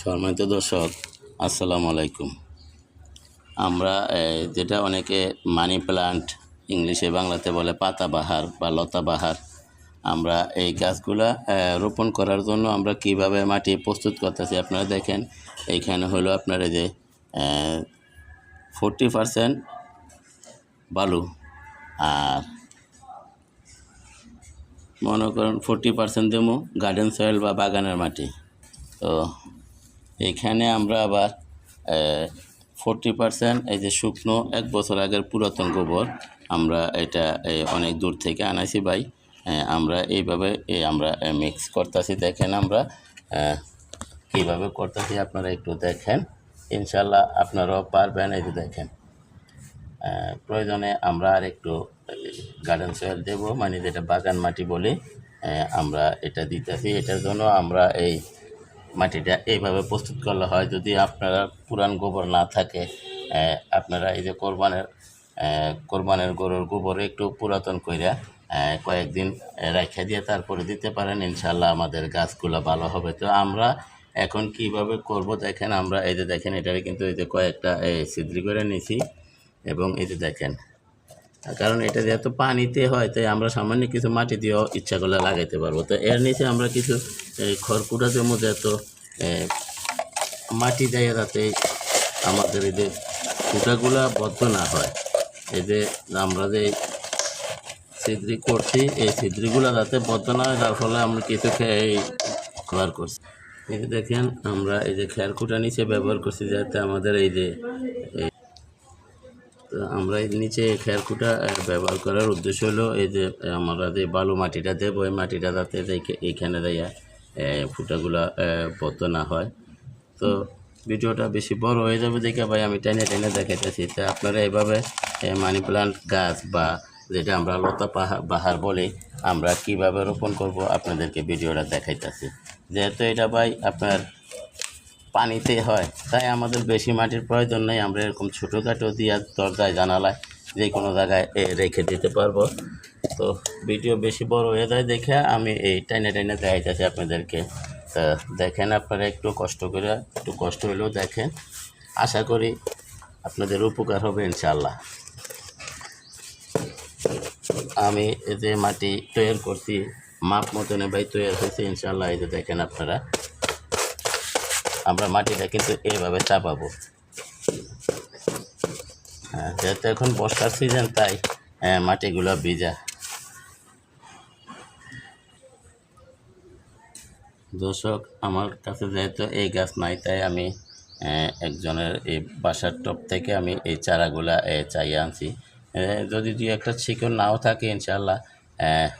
সম্মানিত দর্শক, আসসালামু আলাইকুম। আমরা যেটা অনেকে মানি প্লান্ট ইংলিশে, বাংলাতে বলে পাতাবাহার বা লতাবাহার আমরা এই গাছগুলা রোপণ করার জন্য আমরা কীভাবে মাটি প্রস্তুত করতেছি আপনারা দেখেন। এইখানে হলো আপনার এই যে ফোরটি পারসেন্ট বালু আর মনে করেন ফোরটি পার্সেন্ট দেবো গার্ডেন সয়েল বা বাগানের মাটি। তো এখানে আমরা আবার ফোরটি পার্সেন্ট এই যে শুকনো এক বছর আগের পুরাতন গোবর আমরা এটা অনেক দূর থেকে আনাইছি ভাই। আমরা এইভাবে আমরা মিক্স করতেছি। দেখেন আমরা কীভাবে করতেছি আপনারা একটু দেখেন। ইনশাল্লাহ আপনারাও পারবেন, এই যে দেখেন। প্রয়োজনে আমরা আর একটু গার্ডেন সয়েল দেবো মানে যেটা বাগান মাটি বলি আমরা এটা দিতেছি। এটার জন্য আমরা এই মাটিটা এইভাবে প্রস্তুত করলে হয় যদি আপনারা পুরান গোবর না থাকে আপনারা এই যে কোরবানের কোরবানের গরুর গোবর একটু পুরাতন কইরা কয়েকদিন রেখে দিয়ে তারপরে দিতে পারেন ইনশাল্লাহ আমাদের গাছগুলো ভালো হবে। তো আমরা এখন কীভাবে করব দেখেন, আমরা এই যে দেখেন, এটারে কিন্তু এই যে কয়েকটা এই ছিদ্রি করে নিছি এবং এই যে দেখেন কারণ এটা যেহেতু পানিতে হয়, তাই আমরা সামান্য কিছু মাটি দিয়েও ইচ্ছা করলে লাগাইতে পারব। তো এর নিচে আমরা কিছু খড়কুটা জমো যেহেতু মাটি দেয় যাতে আমাদের এই যে কুটাগুলা বদ্ধ না হয়। এই যে আমরা যে ছিদ্রি করছি, এই ছিদ্রিগুলো যাতে বদ্ধ না হয়, তার ফলে আমরা কিছু এই ব্যবহার করছি। এই দেখেন, আমরা এই যে খেয়ারকুটা নিচে ব্যবহার করছি, যাতে আমাদের এই যে তো আমরা এর নিচে খেয়ারকুটা ব্যবহার করার উদ্দেশ্য হলো এই যে আমরা যে বালু মাটিটা দেবো এই মাটিটা যাতে এইখানে দেয়া ফুটাগুলা বদ্ধ না হয়। তো ভিডিওটা বেশি বড় হয়ে যাবে দেখে ভাই, আমি টেনে টেনে দেখাইতেছি। তো আপনারা এইভাবে মানি প্লান্ট গাছ বা যেটা আমরা লতা পাহাড় বাহার বলি, আমরা কীভাবে রোপণ করব আপনাদেরকে ভিডিওটা দেখাইতেছি। যেহেতু এটা ভাই, আপনার পানিতে হয়। তাই আমাদের বেশি মাটির প্রয়োজন নেই, আমরা এরকম ছোটোখাটো দিয়া দরজায় জানালায় যে কোনো জায়গায় রেখে দিতে পারব। তো ভিডিও বেশি বড় হয়ে যায় দেখে আমি এই টাইনে টাইনে দেখাইতেছি আপনাদেরকে। তা দেখেন আপনারা একটু কষ্ট করে, একটু কষ্ট হলেও দেখেন। আশা করি আপনাদের উপকার হবে ইনশাল্লাহ আমি এই যে মাটি তৈরি করছি, মাপ মতনে ভাই তৈরি হয়েছে ইনশাল্লাহ এই যে দেখেন আপনারা। আমরা মাটিটা কিন্তু এইভাবে চাপাবো। হ্যাঁ যেহেতু এখন বর্ষার সিজন তাই হ্যাঁ, মাটিগুলো ভিজা। দর্শক আমার কাছে যেহেতু এই গাছ নাই তাই আমি একজনের এই বাসার টপ থেকে আমি এই চারাগুলা চাইয়ে আনছি। যদি দুই একটা শিকড় নাও থাকে ইনশাল্লাহ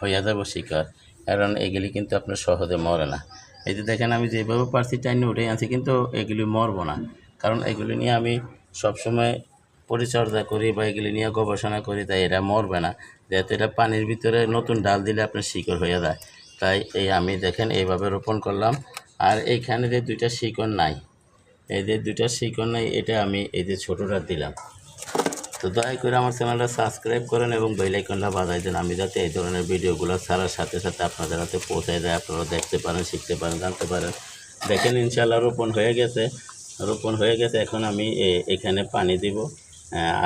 হইয়া যাব শিকড়। কারণ এগুলি কিন্তু আপনার সহজে মরে না। এই যে দেখেন আমি যেভাবে পারছি টাইনে উঠে আনছি কিন্তু এগুলি মরব না। কারণ এগুলি নিয়ে আমি সবসময় পরিচর্যা করি বা এগুলি নিয়ে গবেষণা করি, তাই এটা মরবে না। যেহেতু এটা পানির ভিতরে নতুন ডাল দিলে আপনার শিকড় হয়ে যায়। তাই এই আমি দেখেন এইভাবে রোপণ করলাম। আর এইখানে যে দুইটা শিকড় নাই, এই যে দুইটা শিকড় নাই, এটা আমি এই যে ছোটোটা দিলাম। তো দয়া করে আমার চ্যানেলটা সাবস্ক্রাইব করেন এবং বেল আইকনটা বাজাই দেন। আমি যাতে এই ধরনের ভিডিওগুলো ছাড়ার সাথে সাথে আপনাদের হাতে পৌঁছায় যায়, আপনারা দেখতে পারেন, শিখতে পারেন, জানতে পারেন। দেখেন ইনশাল্লাহ রোপণ হয়ে গেছে। রোপণ হয়ে গেছে। এখন আমি এখানে পানি দিব।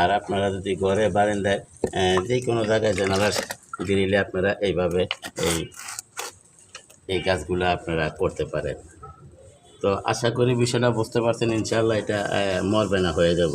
আর আপনারা যদি ঘরে বারান্দায় যে কোনো জায়গায় জানালার গ্রিলে আপনারা এইভাবে এই এই কাজগুলো আপনারা করতে পারেন। তো আশা করি বিষয়টা বুঝতে পারছেন। ইনশাল্লাহ এটা মরবে না, হয়ে যাব।